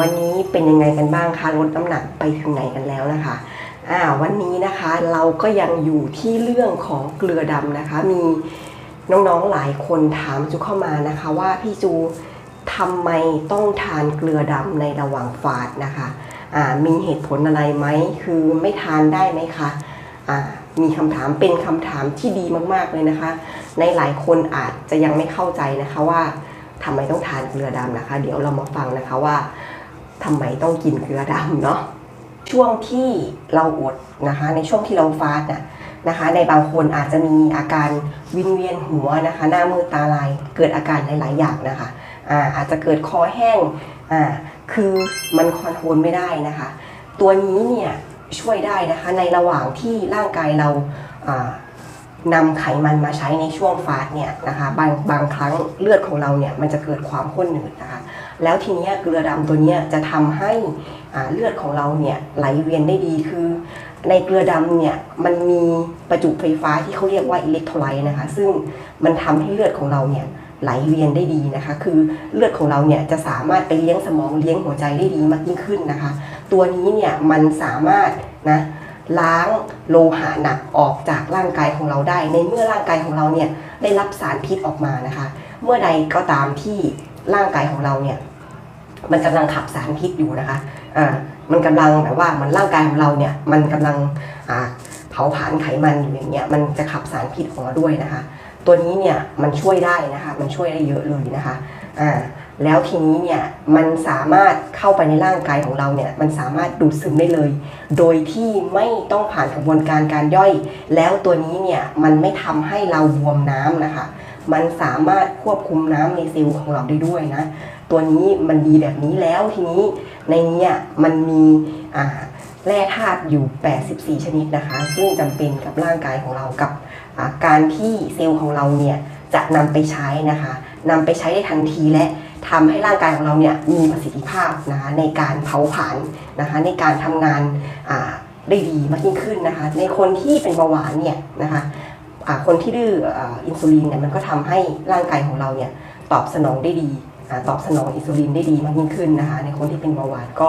วันนี้เป็นยังไงกันบ้างคะลดน้ำหนักไปถึงไหนกันแล้วนะคะอ่าวันนี้นะคะเราก็ยังอยู่ที่เรื่องของเกลือดำนะคะ มีน้องๆหลายคนถามจูเข้ามานะคะว่าพี่จูทำไมต้องทานเกลือดำในระหว่างฝาดนะคะอ่ามีเหตุผลอะไรไหมคือไม่ทานได้ไหมคะอ่ามีคำถามเป็นคำถามที่ดีมาก ๆ เลยนะคะ ในหลายคนอาจจะยังไม่เข้าใจนะคะว่าทำไมต้องทานเกลือดำนะคะ เดี๋ยวเรามาฟังนะคะว่า ทำไมต้องกินเกลือดำเนาะช่วงที่เราอดนะคะ ในช่วงที่เราฟาสต์น่ะนะคะ ในบางคนอาจจะมีอาการวิงเวียนหัวนะคะ หน้ามืดตาลายเกิดอาการหลาย ๆ อย่างนะคะอ่าอาจจะเกิดคอแห้งอ่าคือมันคอนโทรลไม่ได้นะคะ ตัวนี้เนี่ยช่วยได้นะคะในระหว่างที่ร่างกายเราอ่านำไขมันมาใช้ในช่วงฟาสต์เนี่ยนะคะบางบางครั้งเลือดของเราเนี่ยมันจะเกิดความข้นหนืดนะคะ แล้วทีนี้เกลือดำตัวนี้จะทำให้เลือดของเราเนี่ยไหลเวียนได้ดีคือ ในเกลือดำเนี่ยมันมีประจุไฟฟ้าที่เขาเรียกว่าอิเล็กโทรไลต์นะคะ ซึ่งมันทำให้เลือดของเราเนี่ยไหลเวียนได้ดีนะคะ คือเลือดของเราเนี่ยจะสามารถไปเลี้ยงสมองเลี้ยงหัวใจได้ดีมากยิ่งขึ้นนะคะ ตัวนี้เนี่ยมันสามารถนะล้างโลหะหนักออกจากร่างกายของเราได้ ในเมื่อร่างกายของเราเนี่ยได้รับสารพิษออกมานะคะ เมื่อใดก็ตามที่ ร่างกายของเราเนี่ยมันกำลังขับสารพิษอยู่นะคะอ่ามันกำลังแบบว่ามันร่างกายของเราเนี่ยมันกำลังอ่าเผาผลาญไขมันอยู่อย่างเงี้ยมันจะขับสารพิษออกมาด้วยนะคะ ตัวนี้เนี่ยมันช่วยได้นะคะ มันช่วยได้เยอะเลยนะคะอ่าแล้วทีนี้เนี่ยมันสามารถเข้าไปในร่างกายของเราเนี่ยมันสามารถดูดซึมได้เลย โดยที่ไม่ต้องผ่านกระบวนการการย่อย แล้วตัวนี้เนี่ยมันไม่ทำให้เราบวมน้ำนะคะ มันสามารถควบคุมน้ำในเซลล์ของเราได้ด้วยนะ ตัวนี้มันดีแบบนี้แล้วทีนี้ในนี้มันมีแร่ธาตุอยู่ 84 ชนิดนะคะ ซึ่งจำเป็นกับร่างกายของเรากับการที่เซลล์ของเราเนี่ยจะนำไปใช้นะคะนำไปใช้ได้ทันทีและทำให้ร่างกายของเราเนี่ยมีประสิทธิภาพนะคะในการเผาผลาญนะคะในการทำงานได้ดีมากยิ่งขึ้นนะคะ ในคนที่เป็นเบาหวานเนี่ยนะคะ คนที่ดื้ออินซูลินเนี่ยมันก็ทำให้ร่างกายของเราเนี่ยตอบสนองได้ดีอตอบสนองอินซูลินได้ดีมากยิ่งขึ้นนะคะ ในคนที่เป็นเบาหวานก็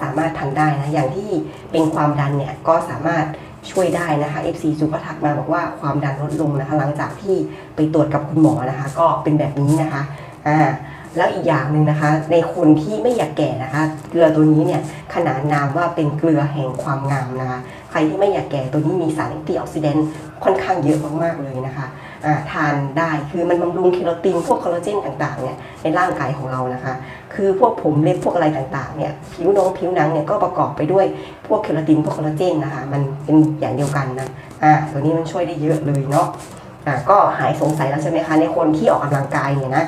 สามารถทาได้นะอย่างที่เป็นความดันเนี่ยก็สามารถช่วยได้นะคะ FC จูก็ทักมาบอกว่าความดันลดลงนะคะ หลังจากที่ไปตรวจกับคุณหมอนะคะ ก็เป็นแบบนี้นะคะอ่า แล้วอีกอย่างหนึ่งนะคะ ในคนที่ไม่อยากแก่นะคะ เกลือตัวนี้เนี่ยขนานนามว่าเป็นเกลือแห่งความงามนะคะ ใครที่ไม่อยากแก่ตัวนี้มีสารแอนตี้ออกซิแดนต์ค่อนข้างเยอะมากๆเลยนะคะทานได้คือมันบำรุงเคโรตินพวกคอลลาเจนต่างๆเนี่ยในร่างกายของเรานะคะ คือพวกผมเล็บพวกอะไรต่างๆเนี่ยผิวหนงผิวหนังเนี่ยก็ประกอบไปด้วยพวกเคโรตินพวกคอลลาเจนนะคะ มันเป็นอย่างเดียวกันนะอ่าตัวนี้มันช่วยได้เยอะเลยเนาะอ่าก็หายสงสัยแล้วใช่ไหมคะในคนที่ออกกำลังกายเนี่ยนะ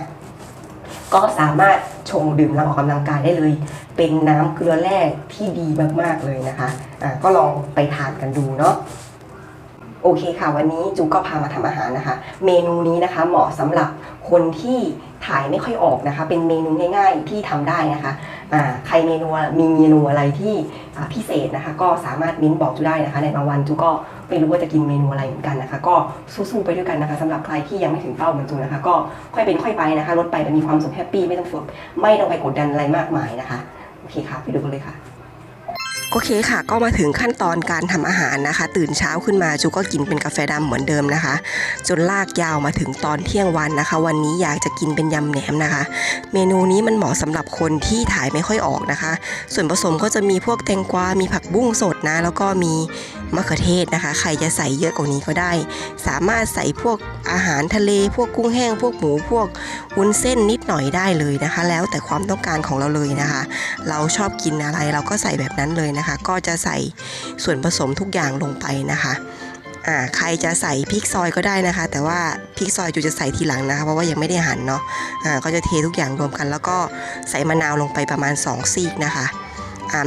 ก็สามารถชงดื่มหลังออกกำลังกายได้เลย เป็นน้ำเกลือแร่ที่ดีมากๆเลยนะคะะก็ลองไปทานกันดูเนาะ โอเคค่ะ วันนี้จูก็พามาทำอาหารนะคะ เมนูนี้นะคะเหมาะสำหรับคนที่ถ่ายไม่ค่อยออกนะคะ เป็นเมนูง่าย ๆที่ทำได้นะคะใครเมนูมีเมนูอะไรที่พิเศษนะคะ ก็สามารถมิ้นบอกจูได้นะคะ ในบางวันจูก็ไม่รู้ว่าจะกินเมนูอะไรเหมือนกันนะคะ ก็สู้ๆไปด้วยกันนะคะสำหรับใครที่ยังไม่ถึงเป้าเหมือนจูนะคะ ก็ค่อยเป็นค่อยไปนะคะลดไปแต่มีความสุขแฮปปี้ไม่ต้องฝึกไม่ต้องไปกดดันอะไรมากมายนะคะโอเคค่ะไปดูกันเลยค่ะ โอเคค่ะ ก็มาถึงขั้นตอนการทำอาหารนะคะ ตื่นเช้าขึ้นมาจูก็กินเป็นกาแฟดำเหมือนเดิมนะคะ จนลากยาวมาถึงตอนเที่ยงวันนะคะ วันนี้อยากจะกินเป็นยำแหนมนะคะ เมนูนี้มันเหมาะสำหรับคนที่ถ่ายไม่ค่อยออกนะคะ ส่วนผสมก็จะมีพวกแตงกวา มีผักบุ้งสดนะ แล้วก็มีมะเขือเทศนะคะ ใครจะใส่เยอะกว่านี้ก็ได้ สามารถใส่พวกอาหารทะเล พวกกุ้งแห้ง พวกหมูพวกวุ้นเส้นนิดหน่อยได้เลยนะคะ แล้วแต่ความต้องการของเราเลยนะคะ เราชอบกินอะไรเราก็ใส่แบบนั้นเลยนะคะ ก็จะใส่ส่วนผสมทุกอย่างลงไปนะคะ่าใครจะใส่พริกซอยก็ได้นะคะ แต่ว่าพริกซอยจูจะใส่ทีหลังนะคะ เพราะว่ายังไม่ได้หั่นเนาะอ่าก็จะเททุกอย่างรวมกัน แล้วก็ใส่มะนาวลงไปประมาณ 2 ซีกนะคะ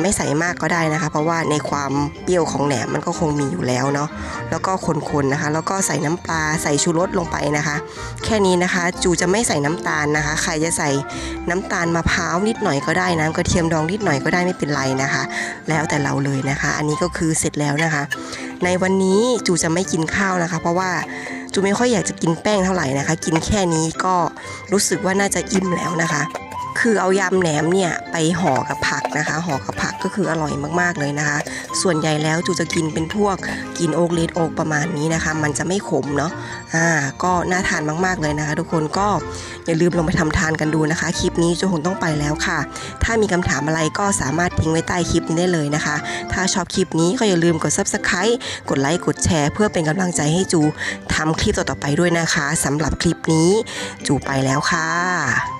ไม่ใส่มากก็ได้นะคะ เพราะว่าในความเปรี้ยวของแหนมมันก็คงมีอยู่แล้วเนาะแล้วก็คนๆนะคะ แล้วก็ใส่น้ำปลาใส่ชูรสลงไปนะคะ แค่นี้นะคะ จูจะไม่ใส่น้ำตาลนะคะ ใครจะใส่น้ำตาลมะพร้าวนิดหน่อยก็ได้น้ำกระเทียมดองนิดหน่อยก็ได้ไม่เป็นไรนะคะ แล้วแต่เราเลยนะคะ อันนี้ก็คือเสร็จแล้วนะคะ ในวันนี้จูจะไม่กินข้าวนะคะ เพราะว่าจูไม่ค่อยอยากจะกินแป้งเท่าไหร่นะคะ กินแค่นี้ก็รู้สึกว่าน่าจะอิ่มแล้วนะคะ คือเอายำแหนมเนี่ยไปห่อกับผักนะคะ ห่อกับผักก็คืออร่อยมากๆเลยนะคะ ส่วนใหญ่แล้วจูจะกินเป็นพวกกินโอ๊กเลดโอ๊กประมาณนี้นะคะ มันจะไม่ขมเนาะอ่าก็น่าทานมากๆเลยนะคะ ทุกคนก็อย่าลืมลงไปทำทานกันดูนะคะ คลิปนี้จูคงต้องไปแล้วค่ะ ถ้ามีคำถามอะไรก็สามารถทิ้งไว้ใต้คลิปนี้ได้เลยนะคะ ถ้าชอบคลิปนี้ก็อย่าลืมกด subscribe กดไลค์กดแชร์ เพื่อเป็นกำลังใจให้จูทำคลิปต่อๆไปด้วยนะคะสำหรับคลิปนี้จูไปแล้วค่ะ